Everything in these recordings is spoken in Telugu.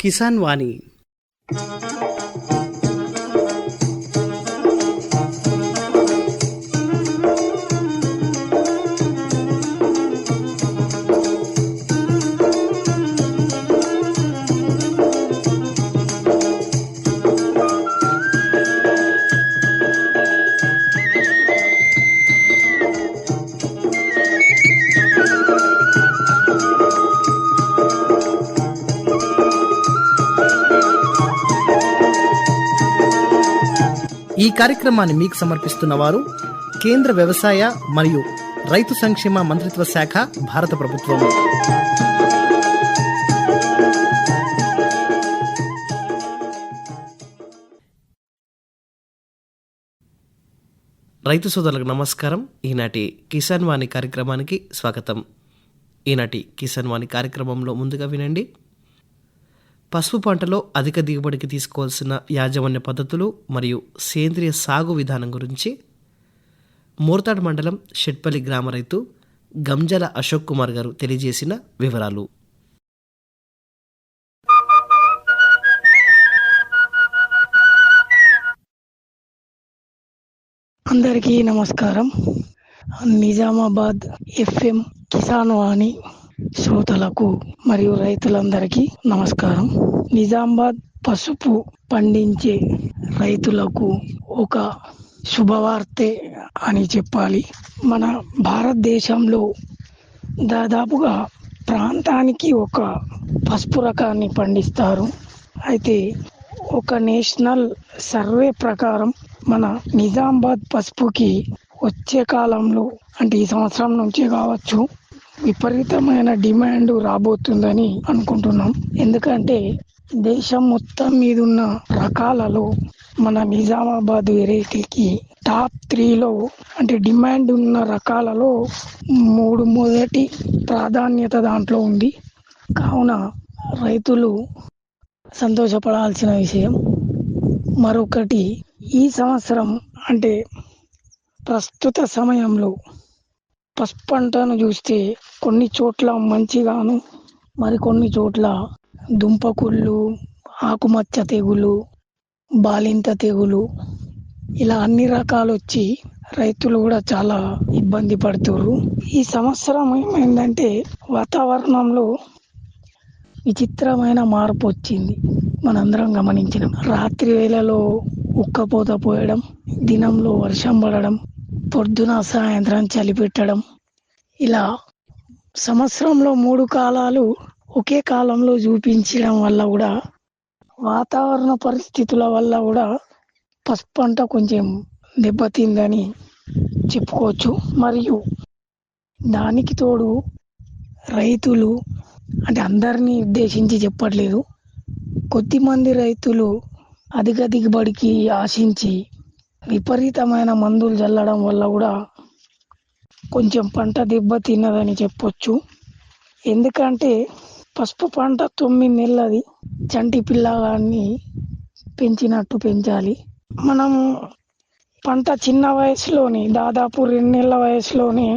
కిసాన్ వాణి కార్యక్రమాన్ని మీకు సమర్పిస్తున్న వారు కేంద్ర వ్యవసాయ మరియు రైతు సంక్షేమ మంత్రిత్వ శాఖ భారత ప్రభుత్వం. రైతు సోదరులకు నమస్కారం. ఈనాటి కిసాన్ వాణి కార్యక్రమానికి స్వాగతం. ఈనాటి కిసాన్ వాణి కార్యక్రమంలో ముందుగా వినండి. పసుపు పంటలో అధిక దిగుబడికి తీసుకోవాల్సిన యాజమాన్య పద్ధతులు మరియు సేంద్రియ సాగు విధానం గురించి మోర్తాడ్ మండలం షెట్పల్లి గ్రామ రైతు గంజల అశోక్ కుమార్ గారు తెలియజేసిన వివరాలు. అందరికీ నమస్కారం. నిజామాబాద్ ఎఫ్ఎం కిసాన్ వాణి శ్రోతలకు మరియు రైతులందరికీ నమస్కారం. నిజామాబాద్ పసుపు పండించే రైతులకు ఒక శుభవార్తే అని చెప్పాలి. మన భారతదేశంలో దాదాపుగా ప్రాంతానికి ఒక పసుపు రకాన్ని పండిస్తారు. అయితే ఒక నేషనల్ సర్వే ప్రకారం మన నిజామాబాద్ పసుపుకి వచ్చే కాలంలో అంటే ఈ సంవత్సరం నుంచే కావచ్చు విపరీతమైన డిమాండ్ రాబోతుందని అనుకుంటున్నాం. ఎందుకంటే దేశం మొత్తం మీద ఉన్న రకాలలో మన నిజామాబాద్ వెరైటీకి టాప్ త్రీలో అంటే డిమాండ్ ఉన్న రకాలలో మూడు మొదటి ప్రాధాన్యత దాంట్లో ఉంది. కావున రైతులు సంతోషపడాల్సిన విషయం. మరొకటి ఈ సంవత్సరం అంటే ప్రస్తుత సమయంలో పసుపు పంటను చూస్తే కొన్ని చోట్ల మంచిగాను మరికొన్ని చోట్ల దుంపకుళ్ళు ఆకుమచ్చ తెగులు బాలింత తెగులు ఇలా అన్ని రకాలు వచ్చి రైతులు కూడా చాలా ఇబ్బంది పడుతున్నారు ఈ సంవత్సరం ఏమైందంటే వాతావరణంలో విచిత్రమైన మార్పు వచ్చింది మనందరం గమనించినాం. రాత్రి వేళలో ఉక్కపోత పోయడం దినంలో వర్షం పడడం పొద్దున సాయంత్రం చలి పెట్టడం ఇలా సంవత్సరంలో మూడు కాలాలు ఒకే కాలంలో చూపించడం వల్ల కూడా వాతావరణ పరిస్థితుల వల్ల కూడా పసుపు పంట కొంచెం దెబ్బతిందని చెప్పుకోవచ్చు. మరియు దానికి తోడు రైతులు అంటే అందరినీ ఉద్దేశించి చెప్పట్లేదు కొద్దిమంది రైతులు అధిక దిగుబడికి ఆశించి విపరీతమైన మందులు చల్లడం వల్ల కూడా కొంచెం పంట దెబ్బ తిన్నదని చెప్పొచ్చు. ఎందుకంటే పసుపు పంట తొమ్మిది నెలలది చంటి పిల్లగాన్ని పెంచినట్టు పెంచాలి. మనం పంట చిన్న వయసులోనే దాదాపు రెండు నెలల వయసులోనే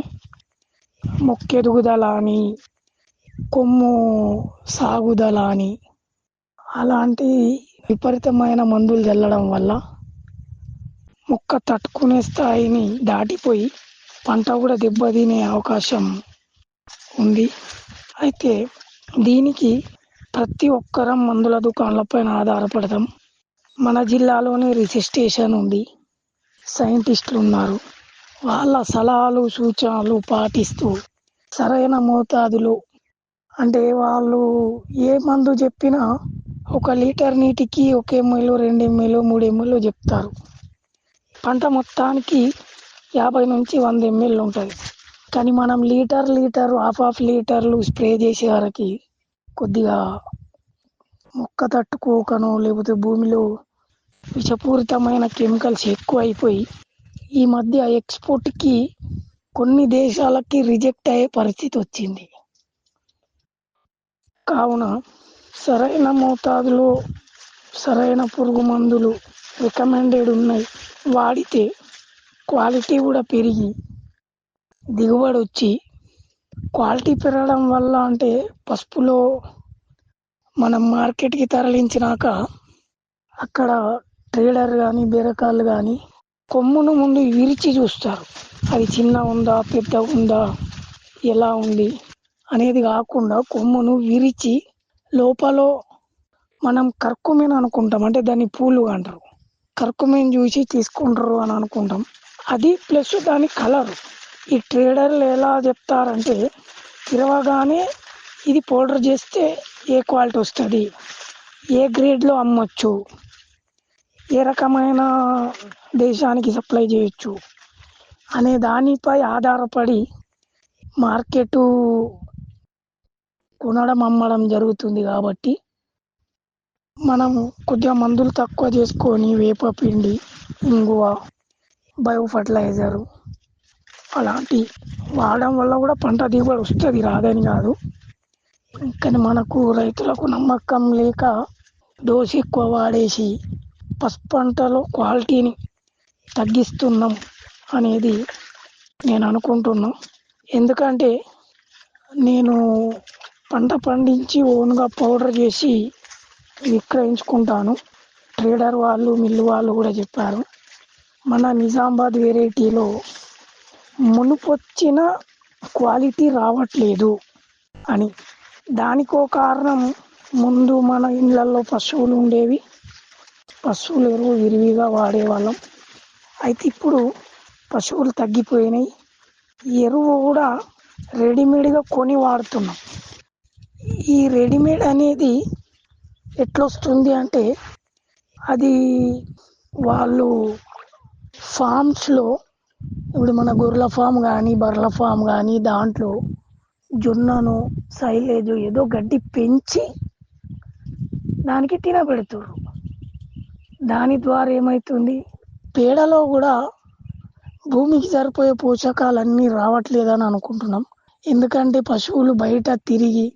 మొక్కెదుగుదల అని కొమ్ము సాగుదల అని అలాంటి విపరీతమైన మందులు చల్లడం వల్ల మొక్క తట్టుకునే స్థాయిని దాటిపోయి పంట కూడా దెబ్బతినే అవకాశం ఉంది. అయితే దీనికి ప్రతి ఒక్కరం మందుల దుకాణాలపైన ఆధారపడతాం. మన జిల్లాలోనే రిజిస్ట్రేషన్ ఉంది. సైంటిస్టులు ఉన్నారు వాళ్ళ సలహాలు సూచనలు పాటిస్తూ సరైన మోతాదులో అంటే వాళ్ళు ఏ మందు చెప్పినా ఒక లీటర్ నీటికి ఒక ఎంఎల్ రెండు ఎంఎల్ మూడు ఎంఎల్ చెప్తారు. పంట మొత్తానికి యాభై నుంచి వంద ఎంఎల్ ఉంటుంది. కానీ మనం లీటర్ లీటర్ హాఫ్ హాఫ్ లీటర్లు స్ప్రే చేసే వరకు కొద్దిగా మొక్క తట్టుకోకనో లేకపోతే భూమిలో విషపూరితమైన కెమికల్స్ ఎక్కువ అయిపోయి ఈ మధ్య ఎక్స్పోర్ట్కి కొన్ని దేశాలకి రిజెక్ట్ అయ్యే పరిస్థితి వచ్చింది. కావున సరైన మోతాదులో సరైన పురుగు మందులు రికమెండెడ్ ఉన్నాయి. వాడితే క్వాలిటీ కూడా పెరిగి దిగుబడి వచ్చి క్వాలిటీ పెరగడం వల్ల అంటే పసుపులో మనం మార్కెట్కి తరలించినాక అక్కడ ట్రేడర్ కానీ బేరకాళ్ళు కానీ కొమ్మును ముందు విరిచి చూస్తారు. అది చిన్న ఉందా పెద్ద ఉందా ఎలా ఉంది అనేది కాకుండా కొమ్మును విరిచి లోపల మనం కర్కుమేన్ అనుకుంటాం. అంటే దాన్ని పూలు అంటారు. కర్కుమేన్ చూసి తీసుకుంటారు అని అనుకుంటాం. అది ప్లస్ దాని కలర్. ఈ ట్రేడర్లు ఎలా చెప్తారంటే తిరవగానే ఇది పౌడర్ చేస్తే ఏ క్వాలిటీ వస్తుంది? ఏ గ్రేడ్లో అమ్మొచ్చు? ఏ రకమైన దేశానికి సప్లై చేయొచ్చు? అనే దానిపై ఆధారపడి మార్కెటు కొనడం అమ్మడం జరుగుతుంది కాబట్టి మనం కొద్దిగా మందులు తక్కువ చేసుకొని వేప పిండి ఇంగువ బయో ఫర్టిలైజరు అలాంటి వాడడం వల్ల కూడా పంట దిగుబడి వస్తుంది రాదని కాదు. కానీ మనకు రైతులకు నమ్మకం లేక డోసు ఎక్కువ వాడేసి పసుపు పంటలో క్వాలిటీని తగ్గిస్తున్నాం అనేది నేను అనుకుంటున్నాను ఎందుకంటే నేను పంట పండించి ఓన్గా పౌడర్ చేసి విక్రయించుకుంటాను. ట్రేడర్ వాళ్ళు మిల్లు వాళ్ళు కూడా చెప్పారు. మన నిజామాబాద్ వెరైటీలో మునుపొచ్చిన క్వాలిటీ రావట్లేదు అని. దానికో కారణం ముందు మన ఇళ్ళల్లో పశువులు ఉండేవి. పశువుల ఎరువు విరివిగా వాడేవాళ్ళం. అయితే ఇప్పుడు పశువులు తగ్గిపోయినాయి. ఎరువు కూడా రెడీమేడ్గా కొని వాడుతున్నాం. ఈ రెడీమేడ్ అనేది ఎట్లొస్తుంది అంటే అది వాళ్ళు ఫామ్స్లో ఇప్పుడు మన గొర్రెల ఫామ్ కానీ బర్రెల ఫామ్ కానీ దాంట్లో జొన్నను సైలేజ్ ఏదో గడ్డి పెంచి దానికి తినబెడుతుర్రు దాని ద్వారా ఏమవుతుంది పేడలో కూడా భూమికి సరిపోయే పోషకాలన్నీ రావట్లేదని అనుకుంటున్నాం. ఎందుకంటే పశువులు బయట తిరిగి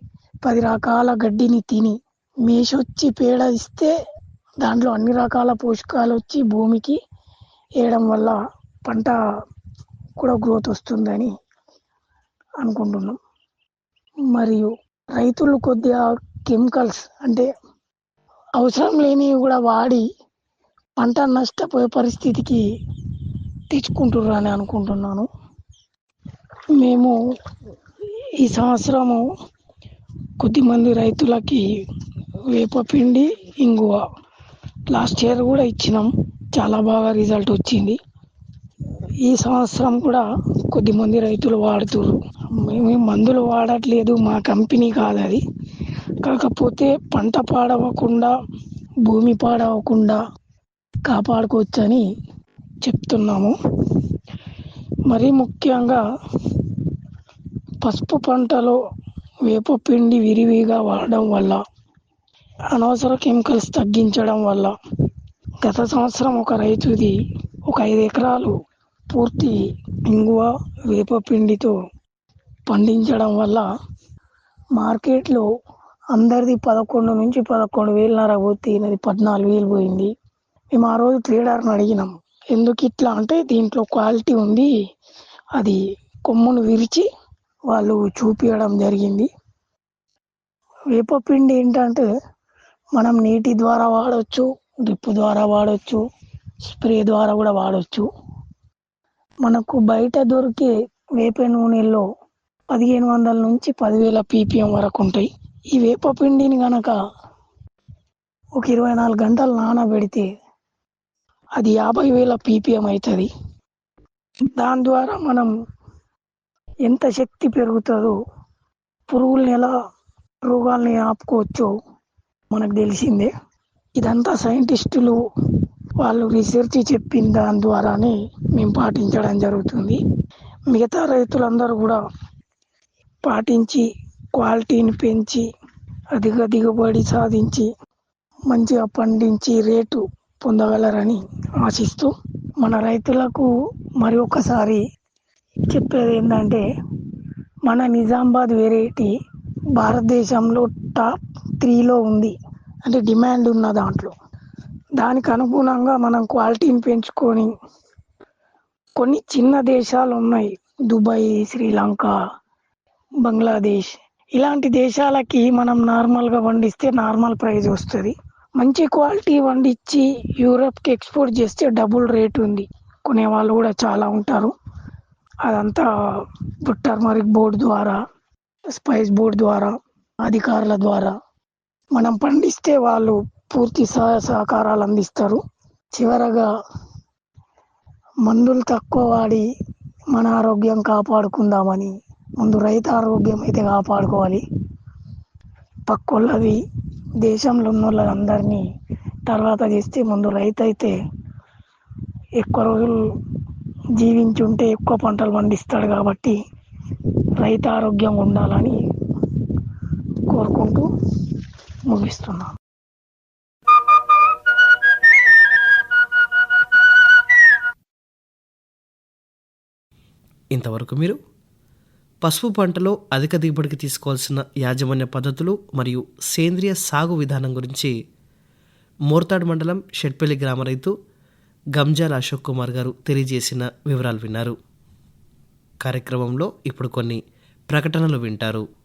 పది రకాల గడ్డిని తిని మేషొచ్చి పేడ ఇస్తే దాంట్లో అన్ని రకాల పోషకాలు వచ్చి భూమికి వేయడం వల్ల పంట కూడా గ్రోత్ వస్తుందని అనుకుంటున్నాం. మరియు రైతులు కొద్దిగా కెమికల్స్ అంటే అవసరం లేనివి కూడా వాడి పంట నష్టపోయే పరిస్థితికి తెచ్చుకుంటుర్రు అని అనుకుంటున్నాను. మేము ఈ సంవత్సరము కొద్దిమంది రైతులకి వేపపిండి ఇంగువ లాస్ట్ ఇయర్ కూడా ఇచ్చినాం. చాలా బాగా రిజల్ట్ వచ్చింది. ఈ సంవత్సరం కూడా కొద్దిమంది రైతులు వాడుతుర్రు మేము మందులు వాడట్లేదు మా కంపెనీ కాదు అది. కాకపోతే పంట పాడవకుండా భూమి పాడవకుండా కాపాడుకోవచ్చని చెప్తున్నాము. మరీ ముఖ్యంగా పసుపు పంటలో వేపపిండి విరివిగా వాడడం వల్ల అనవసర కెమికల్స్ తగ్గించడం వల్ల గత సంవత్సరం ఒక రైతుది ఒక ఐదు ఎకరాలు పూర్తి ఇంగువ వేపపిండితో పండించడం వల్ల మార్కెట్లో అందరిది పదకొండు నుంచి పదకొండు వేలన్నర పోతే ఈయనది పద్నాలుగు వేలు పోయింది. మేము ఆ రోజు ట్రేడర్ని అడిగినాం ఎందుకు ఇట్లా? అంటే దీంట్లో క్వాలిటీ ఉంది అది కొమ్మును విరిచి వాళ్ళు చూపించడం జరిగింది. వేపపిండి ఏంటంటే మనం నీటి ద్వారా వాడవచ్చు డ్రిప్ ద్వారా వాడవచ్చు స్ప్రే ద్వారా కూడా వాడవచ్చు మనకు బయట దొరికే వేప నూనెల్లో పదిహేను వందల నుంచి పదివేల పీపీఎం వరకు ఉంటాయి. ఈ వేప పిండిని గనక ఒక ఇరవై నాలుగు గంటలు నానబెడితే అది యాభై వేల పీపీఎం అవుతుంది దాని ద్వారా మనం ఎంత శక్తి పెరుగుతుందో పురుగుల్ని ఎలా రోగాల్ని ఆపుకోవచ్చో మనకు తెలిసిందే. ఇదంతా సైంటిస్టులు వాళ్ళు రీసెర్చ్ చెప్పిన దాని ద్వారానే మేము పాటించడం జరుగుతుంది. మిగతా రైతులందరూ కూడా పాటించి క్వాలిటీని పెంచి అధిక దిగుబడి సాధించి మంచిగా పండించి రేటు పొందగలరని ఆశిస్తూ మన రైతులకు మరి ఒకసారి చెప్పేది ఏంటంటే మన నిజామాబాద్ వెరైటీ భారతదేశంలో టాప్ త్రీలో ఉంది. అంటే డిమాండ్ ఉన్న దాంట్లో. దానికి అనుగుణంగా మనం క్వాలిటీని పెంచుకొని కొన్ని చిన్న దేశాలు ఉన్నాయి. దుబాయ్ శ్రీలంక బంగ్లాదేశ్. ఇలాంటి దేశాలకి మనం నార్మల్గా వండిస్తే నార్మల్ ప్రైస్ వస్తుంది. మంచి క్వాలిటీ వండించి యూరప్కి ఎక్స్పోర్ట్ చేస్తే డబుల్ రేట్ ఉంది. కొనే వాళ్ళు కూడా చాలా ఉంటారు. అదంతా టర్మరిక్ బోర్డు ద్వారా స్పైస్ బోర్డు ద్వారా అధికారుల ద్వారా మనం పండిస్తే వాళ్ళు పూర్తి సహాయ సహకారాలు అందిస్తారు. చివరగా మందులు తక్కువ వాడి మన ఆరోగ్యం కాపాడుకుందామని ముందు రైతు ఆరోగ్యం అయితే కాపాడుకోవాలి. పక్కోళ్ళది దేశంలో ఉన్న వాళ్ళందరినీ తర్వాత చేస్తే ముందు రైతు అయితే ఎక్కువ రోజులు జీవించుంటే ఎక్కువ పంటలు పండిస్తాడు కాబట్టి రైతు ఆరోగ్యం ఉండాలని కోరుకుంటూ ముగిస్తున్నాను ఇంతవరకు మీరు పసుపు పంటలో అధిక దిగుబడికి తీసుకోవాల్సిన యాజమాన్య పద్ధతులు మరియు సేంద్రియ సాగు విధానం గురించి మోర్తాడ్ మండలం షెట్పల్లి గ్రామ రైతు గంజాల అశోక్ కుమార్ గారు తెలియజేసిన వివరాలు విన్నారు. కార్యక్రమంలో ఇప్పుడు కొన్ని ప్రకటనలు వింటారు.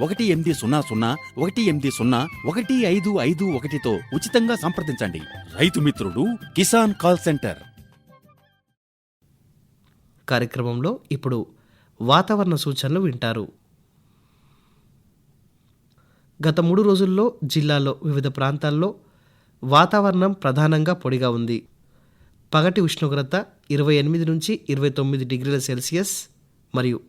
ఒకటి ఎనిమిది సున్నా సున్నా ఒకటి ఎనిమిది సున్నా ఒకటి ఐదు ఐదు ఒకటితో ఉచితంగా సంప్రదించండి. రైతు మిత్రుడు కిసాన్ కాల్ సెంటర్. కార్యక్రమంలో ఇప్పుడు వాతావరణ సూచనలు వింటారు. గత మూడు రోజుల్లో జిల్లాలో వివిధ ప్రాంతాల్లో వాతావరణం ప్రధానంగా పొడిగా ఉంది. పగటి ఉష్ణోగ్రత ఇరవై ఎనిమిది నుంచి ఇరవై తొమ్మిది డిగ్రీల సెల్సియస్ మరియు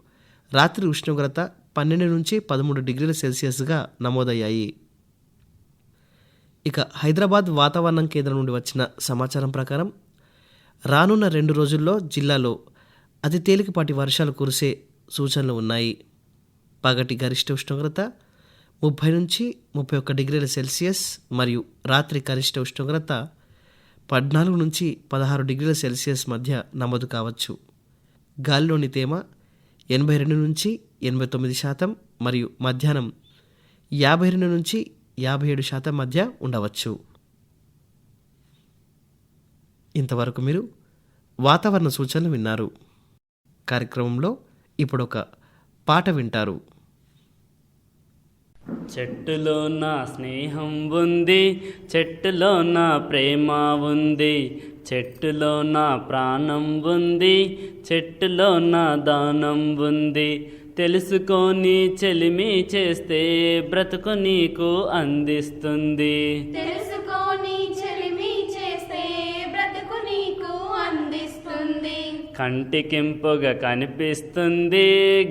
రాత్రి ఉష్ణోగ్రత పన్నెండు నుంచి పదమూడు డిగ్రీల సెల్సియస్గా నమోదయ్యాయి. ఇక హైదరాబాద్ వాతావరణం కేంద్రం నుండి వచ్చిన సమాచారం ప్రకారం రానున్న రెండు రోజుల్లో జిల్లాలో అతి తేలికపాటి వర్షాలు కురిసే సూచనలు ఉన్నాయి. పగటి గరిష్ట ఉష్ణోగ్రత ముప్పై నుంచి ముప్పై ఒక్క డిగ్రీల సెల్సియస్ మరియు రాత్రి గరిష్ట ఉష్ణోగ్రత పద్నాలుగు నుంచి పదహారు డిగ్రీల సెల్సియస్ మధ్య నమోదు కావచ్చు. గాలిలోని తేమ ఎనభై రెండు నుంచి ఎనభై తొమ్మిది శాతం మరియు మధ్యాహ్నం యాభై రెండు నుంచి యాభై ఏడు శాతం మధ్య ఉండవచ్చు. ఇంతవరకు మీరు వాతావరణ సూచనలు విన్నారు. కార్యక్రమంలో ఇప్పుడు ఒక పాట వింటారు. చెట్టులో నా స్నేహం ఉంది చెట్టులో నా ప్రేమ ఉంది చెట్టులో నా ప్రాణం ఉంది చెట్టులో నా దానం ఉంది తెలుసుకొని చెలిమి చేస్తే బ్రతుకు నీకు అందిస్తుంది. తెలుసుకొని చెలిమి చేస్తే బ్రతుకు నీకు అందిస్తుంది. కంటికింపుగా కనిపిస్తుంది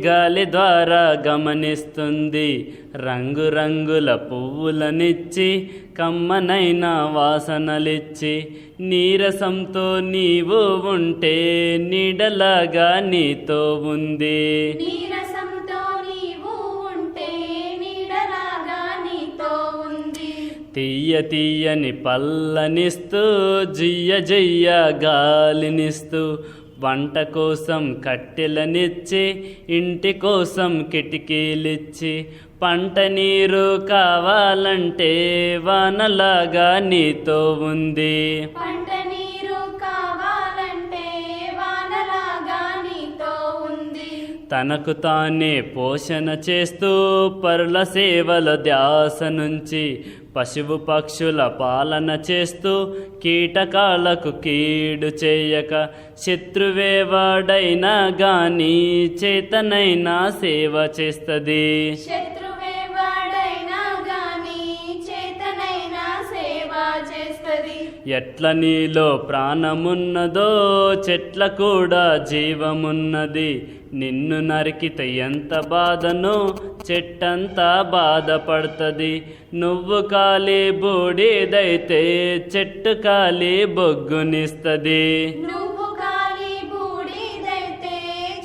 గాలి ద్వారా గమనిస్తుంది. రంగురంగుల పువ్వులనిచ్చి కమ్మనైన వాసనలిచ్చి నీరసంతో నీవు ఉంటే నీడలాగా నీతో ఉంది. నీరసంతో తీయ తీయని పల్లనిస్తూ జియ్య జయ్య గాలినిస్తూ వంట కోసం కట్టెలనిచ్చి ఇంటి కోసం కిటికీలిచ్చి పంట నీరు కావాలంటే వానలాగా నీతో ఉంది. పంట తనకు తానే పోషణ చేస్తూ పరుల సేవల ధ్యాస నుంచి పశువు పక్షుల పాలన చేస్తూ కీటకాలకు కీడు చేయక శత్రువేవాడైనా గాని చేతనైనా సేవ చేస్తుంది. శత్రు ఎట్ల నీలో ప్రాణమున్నదో చెట్ల కూడా జీవమున్నది. నిన్ను నరికితే ఎంత బాధనో చెట్టంతా బాధపడుతుంది. నువ్వు కాలి బూడిదైతే చెట్టు కాలి బొగ్గునిస్తుంది. నువ్వు కాలి బూడిదైతే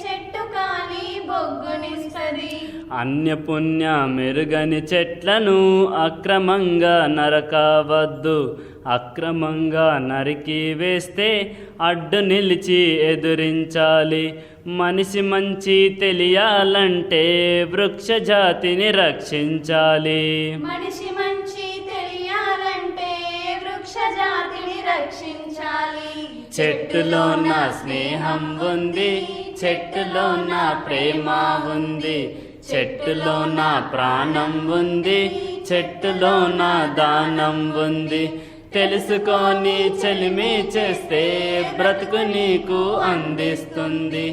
చెట్టు కాలి బొగ్గునిస్తది. అన్యపుణ్య మెరుగని చెట్లను అక్రమంగా నరకవద్దు. అక్రమంగా నరికి వేస్తే అడ్డు నిలిచి ఎదురించాలి. మనిషి మంచి తెలియాలంటే వృక్ష జాతిని రక్షించాలి. మనిషి మంచి తెలియాలంటే వృక్ష జాతిని రక్షించాలి. చెట్టులో నా స్నేహం ఉంది చెట్టులో నా ప్రేమ ఉంది చెట్టులో నా ప్రాణం ఉంది చెట్టులో నా దానం ఉంది. తెలుసుకొని చెలిమి చేస్తే బ్రతుకు నీకు అందిస్తుంది.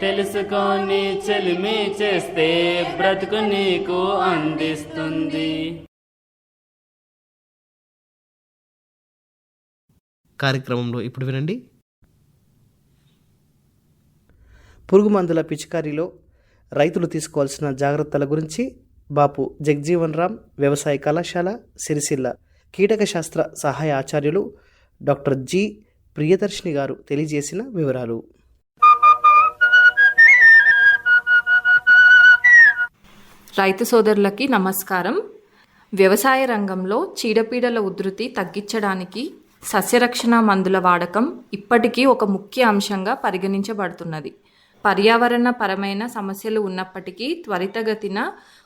తెలుసుకొని చెలిమి చేస్తే బ్రతుకు నీకు అందిస్తుంది. కార్యక్రమంలో ఇప్పుడు వినండి. పురుగు మందుల పిచికారీలో రైతులు తీసుకోవాల్సిన జాగ్రత్తల గురించి బాపు జగ్జీవన్ రామ్ వ్యవసాయ కళాశాల సిరిసిల్ల కీటక శాస్త్ర సహాయ ఆచార్యులు డాక్టర్ జి. ప్రియదర్శిని గారు తెలియజేసిన వివరాలు. రైతు సోదరులకి నమస్కారం. వ్యవసాయ రంగంలో చీడపీడల ఉధృతి తగ్గించడానికి సస్యరక్షణ మందుల వాడకం ఇప్పటికీ ఒక ముఖ్య అంశంగా పరిగణించబడుతున్నది. పర్యావరణ పరమైన సమస్యలు ఉన్నప్పటికీ త్వరితగతిన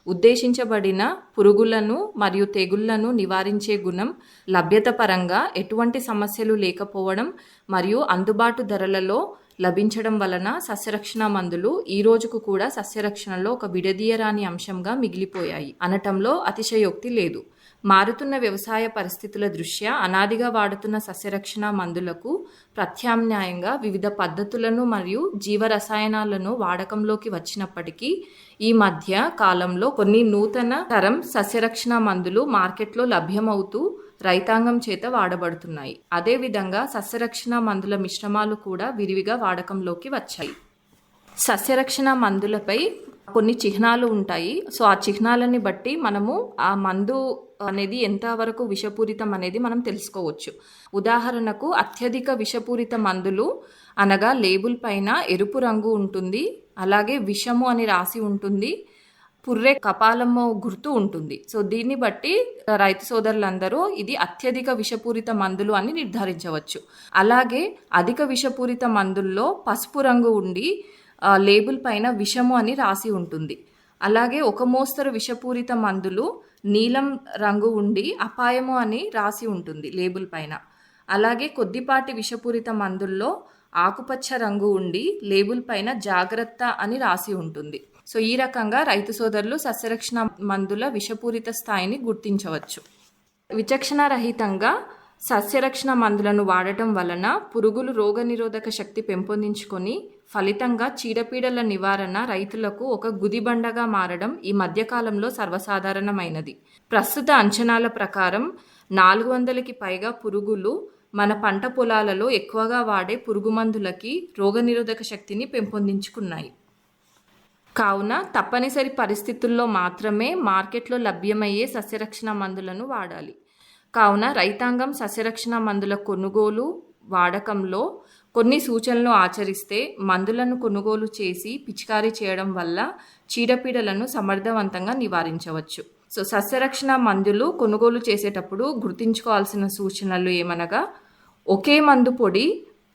ఉద్దేశించబడిన పురుగులను మరియు తెగుళ్ళను నివారించే గుణం లభ్యత పరంగా ఎటువంటి సమస్యలు లేకపోవడం మరియు అందుబాటు ధరలలో లభించడం వలన సస్యరక్షణ మందులు ఈ రోజుకు కూడా సస్యరక్షణలో ఒక విడదీయరాని అంశంగా మిగిలిపోయాయి. అనటంలో అతిశయోక్తి లేదు. మారుతున్న వ్యవసాయ పరిస్థితుల దృష్ట్యా అనాదిగా వాడుతున్న సస్యరక్షణ మందులకు ప్రత్యామ్నాయంగా వివిధ పద్ధతులను మరియు జీవరసాయనాలను వాడకంలోకి వచ్చినప్పటికీ ఈ మధ్య కాలంలో కొన్ని నూతన తరం సస్యరక్షణ మందులు మార్కెట్లో లభ్యమవుతూ రైతాంగం చేత వాడబడుతున్నాయి. అదేవిధంగా సస్యరక్షణ మందుల మిశ్రమాలు కూడా విరివిగా వాడకంలోకి వచ్చాయి. సస్యరక్షణ మందులపై కొన్ని చిహ్నాలు ఉంటాయి. సో ఆ చిహ్నాలని బట్టి మనము ఆ మందు అనేది ఎంతవరకు విషపూరితం అనేది మనం తెలుసుకోవచ్చు. ఉదాహరణకు అత్యధిక విషపూరిత మందులు అనగా లేబుల్ పైన ఎరుపు రంగు ఉంటుంది. అలాగే విషము అని రాసి ఉంటుంది. పుర్రె కపాలము గుర్తు ఉంటుంది. సో దీన్ని బట్టి రైతు సోదరులందరూ ఇది అత్యధిక విషపూరిత మందులు అని నిర్ధారించవచ్చు. అలాగే అధిక విషపూరిత మందుల్లో పసుపు రంగు ఉండి లేబుల్ పైన విషము అని రాసి ఉంటుంది. అలాగే ఒక మోస్తరు విషపూరిత మందులు నీలం రంగు ఉండి అపాయము అని రాసి ఉంటుంది లేబుల్ పైన. అలాగే కొద్దిపాటి విషపూరిత మందుల్లో ఆకుపచ్చ రంగు ఉండి లేబుల్ పైన జాగ్రత్త అని రాసి ఉంటుంది. సో ఈ రకంగా రైతు సోదరులు సస్యరక్షణ మందుల విషపూరిత స్థాయిని గుర్తించవచ్చు. విచక్షణ రహితంగా సస్యరక్షణ మందులను వాడటం వలన పురుగులు రోగనిరోధక శక్తి పెంపొందించుకొని ఫలితంగా చీడపీడల నివారణ రైతులకు ఒక గుదిబండగా మారడం ఈ మధ్యకాలంలో సర్వసాధారణమైనది. ప్రస్తుత అంచనాల ప్రకారం నాలుగు వందలకి పైగా పురుగులు మన పంట పొలాలలో ఎక్కువగా వాడే పురుగు మందులకి రోగనిరోధక శక్తిని పెంపొందించుకున్నాయి. కావున తప్పనిసరి పరిస్థితుల్లో మాత్రమే మార్కెట్లో లభ్యమయ్యే సస్యరక్షణ మందులను వాడాలి. కావున రైతాంగం సస్యరక్షణ మందుల కొనుగోలు వాడకంలో కొన్ని సూచనలు ఆచరిస్తే మందులను కొనుగోలు చేసి పిచికారీ చేయడం వల్ల చీడపీడలను సమర్థవంతంగా నివారించవచ్చు. సో సస్యరక్షణ మందులు కొనుగోలు చేసేటప్పుడు గుర్తుంచుకోవాల్సిన సూచనలు ఏమనగా ఒకే మందు పొడి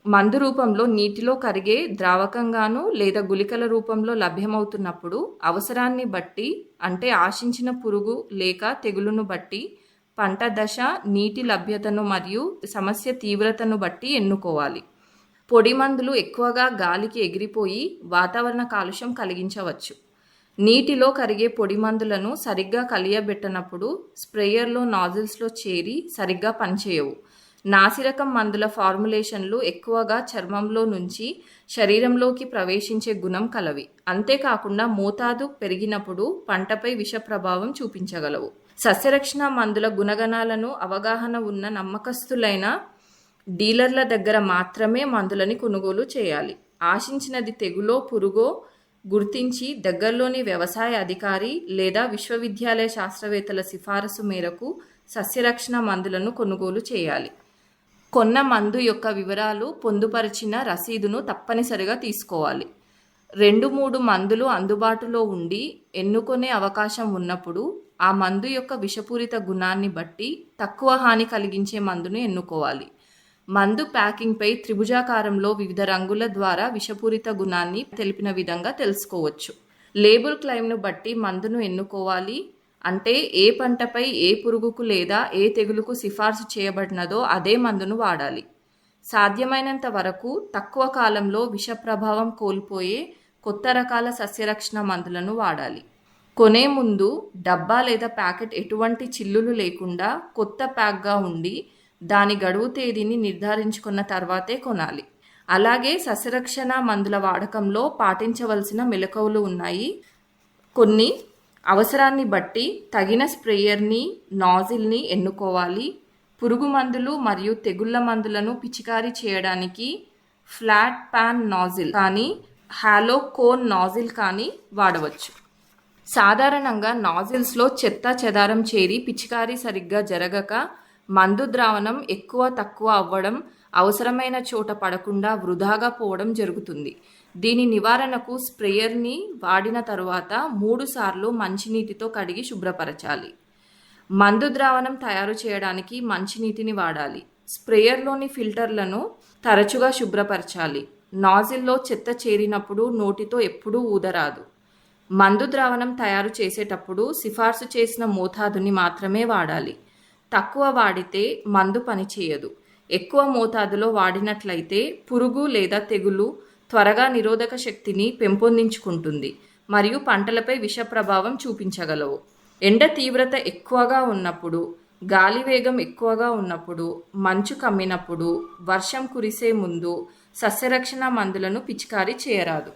మందు రూపంలో నీటిలో కరిగే ద్రావకంగాను లేదా గుళికల రూపంలో లభ్యమవుతున్నప్పుడు అవసరాన్ని బట్టి అంటే ఆశించిన పురుగు లేక తెగులును బట్టి పంట దశ నీటి లభ్యతను మరియు సమస్య తీవ్రతను బట్టి ఎన్నుకోవాలి. పొడి మందులు ఎక్కువగా గాలికి ఎగిరిపోయి వాతావరణ కాలుష్యం కలిగించవచ్చు. నీటిలో కరిగే పొడి మందులను సరిగ్గా కలియబెట్టనప్పుడు స్ప్రేయర్లో నాజిల్స్లో చేరి సరిగ్గా పనిచేయవు. నాసిరకం మందుల ఫార్ములేషన్లు ఎక్కువగా చర్మంలో నుంచి శరీరంలోకి ప్రవేశించే గుణం కలవి. అంతేకాకుండా మోతాదు పెరిగినప్పుడు పంటపై విష ప్రభావం చూపించగలవు. సస్యరక్షణ మందుల గుణగణాలను అవగాహన ఉన్న నమ్మకస్తులైన డీలర్ల దగ్గర మాత్రమే మందులని కొనుగోలు చేయాలి. ఆశించినది తెగులో పురుగో గుర్తించి దగ్గరలోని వ్యవసాయ అధికారి లేదా విశ్వవిద్యాలయ శాస్త్రవేత్తల సిఫారసు మేరకు సస్యరక్షణ మందులను కొనుగోలు చేయాలి. కొన్న మందు యొక్క వివరాలు పొందుపరిచిన రసీదును తప్పనిసరిగా తీసుకోవాలి. రెండు మూడు మందులు అందుబాటులో ఉండి ఎన్నుకునే అవకాశం ఉన్నప్పుడు ఆ మందు యొక్క విషపూరిత గుణాన్ని బట్టి తక్కువ హాని కలిగించే మందును ఎన్నుకోవాలి. మందు ప్యాకింగ్పై త్రిభుజాకారంలో వివిధ రంగుల ద్వారా విషపూరిత గుణాన్ని తెలిపిన విధంగా తెలుసుకోవచ్చు. లేబుల్ క్లైమ్ను బట్టి మందును ఎన్నుకోవాలి అంటే ఏ పంటపై ఏ పురుగుకు లేదా ఏ తెగులుకు సిఫార్సు చేయబడినదో అదే మందును వాడాలి. సాధ్యమైనంత వరకు తక్కువ కాలంలో విష ప్రభావం కోల్పోయే కొత్త రకాల సస్యరక్షణ మందులను వాడాలి. కొనే ముందు డబ్బా లేదా ప్యాకెట్ ఎటువంటి చిల్లులు లేకుండా కొత్త ప్యాక్గా ఉండి దాని గడువు తేదీని నిర్ధారించుకున్న తర్వాతే కొనాలి. అలాగే సస్యరక్షణ మందుల వాడకంలో పాటించవలసిన మెలకువలు ఉన్నాయి. కొన్ని అవసరాన్ని బట్టి తగిన స్ప్రేయర్ని నాజిల్ని ఎన్నుకోవాలి. పురుగు మందులు మరియు తెగుళ్ళ మందులను పిచికారీ చేయడానికి ఫ్లాట్ ప్యాన్ నాజిల్ కానీ హాలో కోన్ నాజిల్ కానీ వాడవచ్చు. సాధారణంగా నాజిల్స్లో చెత్త చెదారం చేరి పిచికారీ సరిగ్గా జరగక మందు ద్రావణం ఎక్కువ తక్కువ అవ్వడం అవసరమైన చోట పడకుండా వృధాగా పోవడం జరుగుతుంది. దీని నివారణకు స్ప్రేయర్ని వాడిన తరువాత మూడు సార్లు మంచినీటితో కడిగి శుభ్రపరచాలి. మందు ద్రావణం తయారు చేయడానికి మంచినీటిని వాడాలి. స్ప్రేయర్లోని ఫిల్టర్లను తరచుగా శుభ్రపరచాలి. నాజిల్లో చెత్త చేరినప్పుడు నోటితో ఎప్పుడూ ఊదరాదు. మందు ద్రావణం తయారు చేసేటప్పుడు సిఫార్సు చేసిన మోతాదుని మాత్రమే వాడాలి. తక్కువ వాడితే మందు పనిచేయదు ఎక్కువ మోతాదులో వాడినట్లయితే పురుగు లేదా తెగులు త్వరగా నిరోధక శక్తిని పెంపొందించుకుంటుంది మరియు పంటలపై విష ప్రభావం చూపించగలవు. ఎండ తీవ్రత ఎక్కువగా ఉన్నప్పుడు గాలి వేగం ఎక్కువగా ఉన్నప్పుడు మంచు కమ్మినప్పుడు వర్షం కురిసే ముందు సస్యరక్షణ మందులను పిచికారీ చేయరాదు.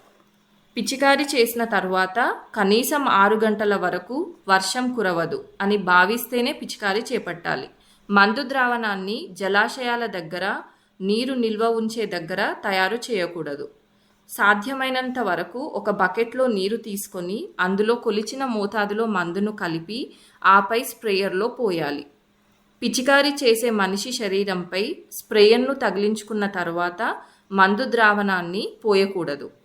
పిచికారి చేసిన తర్వాత కనీసం ఆరు గంటల వరకు వర్షం కురవదు అని భావిస్తేనే పిచికారి చేపట్టాలి. మందు ద్రావణాన్ని జలాశయాల దగ్గర నీరు నిల్వ ఉంచే దగ్గర తయారు చేయకూడదు. సాధ్యమైనంత వరకు ఒక బకెట్లో నీరు తీసుకొని అందులో కొలిచిన మోతాదులో మందును కలిపి ఆపై స్ప్రేయర్లో పోయాలి. పిచికారి చేసే మనిషి శరీరంపై స్ప్రేయర్ను తగిలించుకున్న తర్వాత మందు ద్రావణాన్ని పోయకూడదు.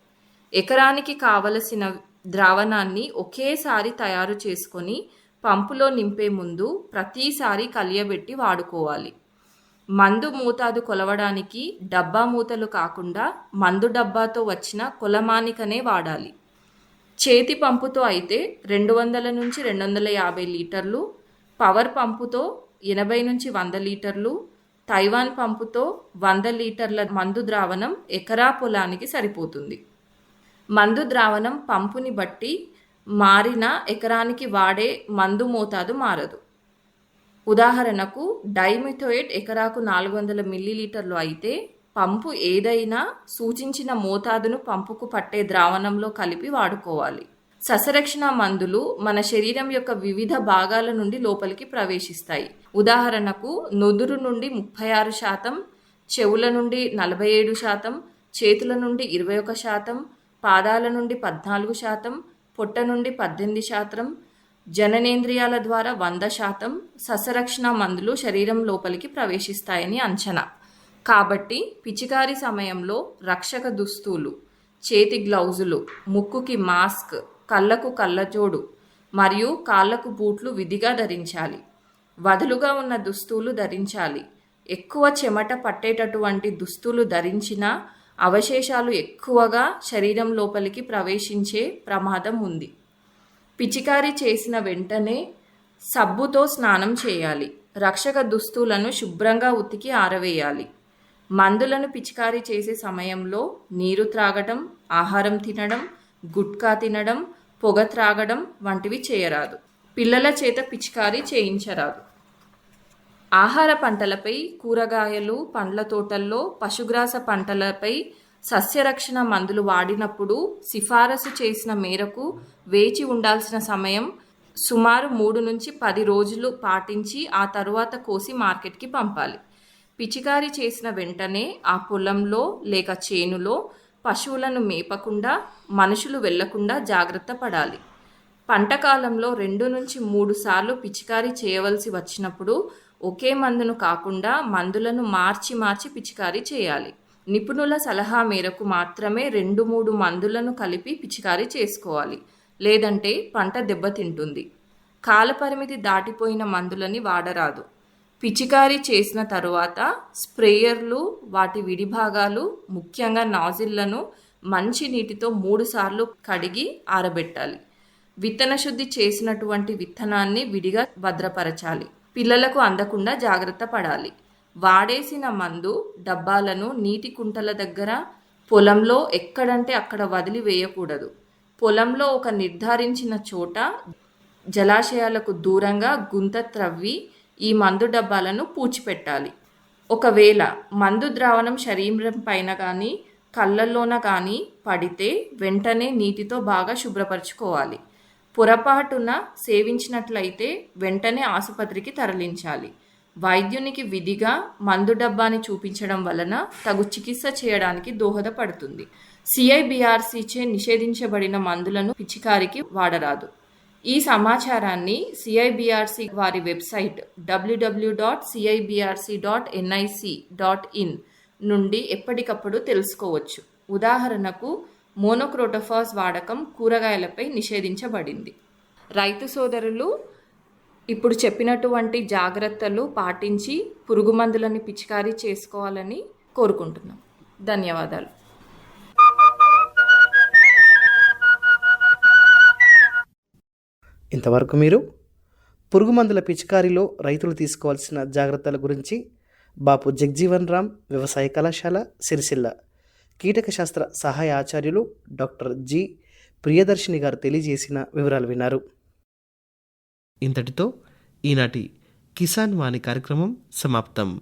ఎకరానికి కావలసిన ద్రావణాన్ని ఒకేసారి తయారు చేసుకొని పంపులో నింపే ముందు ప్రతిసారి కలియబెట్టి వాడుకోవాలి. మందు మోతాదు కొలవడానికి డబ్బా మూతలు కాకుండా మందు డబ్బాతో వచ్చిన కొలమానికనే వాడాలి. చేతి పంపుతో అయితే రెండు వందల నుంచి రెండు వందల యాభై లీటర్లు పవర్ పంపుతో ఎనభై నుంచి వంద లీటర్లు తైవాన్ పంపుతో వంద లీటర్ల మందు ద్రావణం ఎకరా పొలానికి సరిపోతుంది. మందు ద్రావణం పంపుని బట్టి మారిన ఎకరానికి వాడే మందు మోతాదు మారదు. ఉదాహరణకు డైమిథోయేట్ ఎకరాకు నాలుగు వందల మిల్లీలీటర్లు అయితే పంపు ఏదైనా సూచించిన మోతాదును పంపుకు పట్టే ద్రావణంలో కలిపి వాడుకోవాలి. సస్యరక్షణ మందులు మన శరీరం యొక్క వివిధ భాగాల నుండి లోపలికి ప్రవేశిస్తాయి. ఉదాహరణకు నుదురు నుండి ముప్పై ఆరు శాతం చెవుల నుండి నలభై ఏడు శాతం చేతుల నుండి ఇరవై ఒక శాతం పాదాల నుండి పద్నాలుగు శాతం పొట్ట నుండి పద్దెనిమిది శాతం జననేంద్రియాల ద్వారా వంద శాతం సస్యరక్షణ మందులు శరీరం లోపలికి ప్రవేశిస్తాయని అంచనా. కాబట్టి పిచికారి సమయంలో రక్షక దుస్తులు చేతి గ్లౌజులు ముక్కుకి మాస్క్ కళ్ళకు కళ్ళజోడు మరియు కాళ్ళకు బూట్లు విధిగా ధరించాలి. వదులుగా ఉన్న దుస్తులు ధరించాలి. ఎక్కువ చెమట పట్టేటటువంటి దుస్తులు ధరించిన అవశేషాలు ఎక్కువగా శరీరం లోపలికి ప్రవేశించే ప్రమాదం ఉంది. పిచికారీ చేసిన వెంటనే సబ్బుతో స్నానం చేయాలి. రక్షక దుస్తులను శుభ్రంగా ఉతికి ఆరవేయాలి. మందులను పిచికారీ చేసే సమయంలో నీరు త్రాగడం ఆహారం తినడం గుట్కా తినడం పొగ త్రాగడం వంటివి చేయరాదు. పిల్లల చేత పిచికారీ చేయించరాదు. ఆహార పంటలపై కూరగాయలు పండ్ల తోటల్లో పశుగ్రాస పంటలపై సస్యరక్షణ మందులు వాడినప్పుడు సిఫారసు చేసిన మేరకు వేచి ఉండాల్సిన సమయం సుమారు మూడు నుంచి పది రోజులు పాటించి ఆ తరువాత కోసి మార్కెట్కి పంపాలి. పిచికారీ చేసిన వెంటనే ఆ పొలంలో లేక చేనులో పశువులను మేపకుండా మనుషులు వెళ్ళకుండా జాగ్రత్త పడాలి. పంట కాలంలో రెండు నుంచి మూడు సార్లు పిచికారీ చేయవలసి వచ్చినప్పుడు ఒకే మందును కాకుండా మందులను మార్చి మార్చి పిచికారీ చేయాలి. నిపుణుల సలహా మేరకు మాత్రమే రెండు మూడు మందులను కలిపి పిచికారీ చేసుకోవాలి. లేదంటే పంట దెబ్బతింటుంది కాలపరిమితి దాటిపోయిన మందులని వాడరాదు. పిచికారీ చేసిన తరువాత స్ప్రేయర్లు వాటి విడిభాగాలు ముఖ్యంగా నాజిల్లను మంచి నీటితో మూడుసార్లు కడిగి ఆరబెట్టాలి. విత్తన శుద్ధి చేసినటువంటి విత్తనాన్ని విడిగా భద్రపరచాలి. పిల్లలకు అందకుండా జాగ్రత్త పడాలి. వాడేసిన మందు డబ్బాలను నీటి కుంటల దగ్గర పొలంలో ఎక్కడంటే అక్కడ వదిలి వేయకూడదు. పొలంలో ఒక నిర్ధారించిన చోట జలాశయాలకు దూరంగా గుంత త్రవ్వి ఈ మందు డబ్బాలను పూడ్చిపెట్టాలి. ఒకవేళ మందు ద్రావణం శరీరం పైన కానీ కళ్ళల్లోన కానీ పడితే వెంటనే నీటితో బాగా శుభ్రపరచుకోవాలి. పొరపాటున సేవించినట్లయితే వెంటనే ఆసుపత్రికి తరలించాలి. వైద్యునికి విధిగా మందు డబ్బాని చూపించడం వలన తగు చికిత్స చేయడానికి దోహదపడుతుంది. సిఐబిఆర్సీచే నిషేధించబడిన మందులను పిచికారికి వాడరాదు. ఈ సమాచారాన్ని సిఐబిఆర్సి వారి website W W dot CIBRC dot NIC dot in నుండి ఎప్పటికప్పుడు తెలుసుకోవచ్చు. ఉదాహరణకు మోనోక్రోటోఫాస్ వాడకం కూరగాయలపై నిషేధించబడింది. రైతు సోదరులు ఇప్పుడు చెప్పినటువంటి జాగ్రత్తలు పాటించి పురుగు మందులని పిచికారీ చేసుకోవాలని కోరుకుంటున్నాం. ధన్యవాదాలు. ఇంతవరకు మీరు పురుగు మందుల పిచికారీలో రైతులు తీసుకోవాల్సిన జాగ్రత్తల గురించి బాపు జగ్జీవన్ రామ్ వ్యవసాయ కళాశాల సిరిసిల్ల కీటక శాస్త్ర సహాయ ఆచార్యులు డాక్టర్ జి. ప్రియదర్శిని గారు తెలియజేసిన వివరాలు విన్నారు. ఇంతటితో ఈనాటి కిసాన్ వాణి కార్యక్రమం సమాప్తం.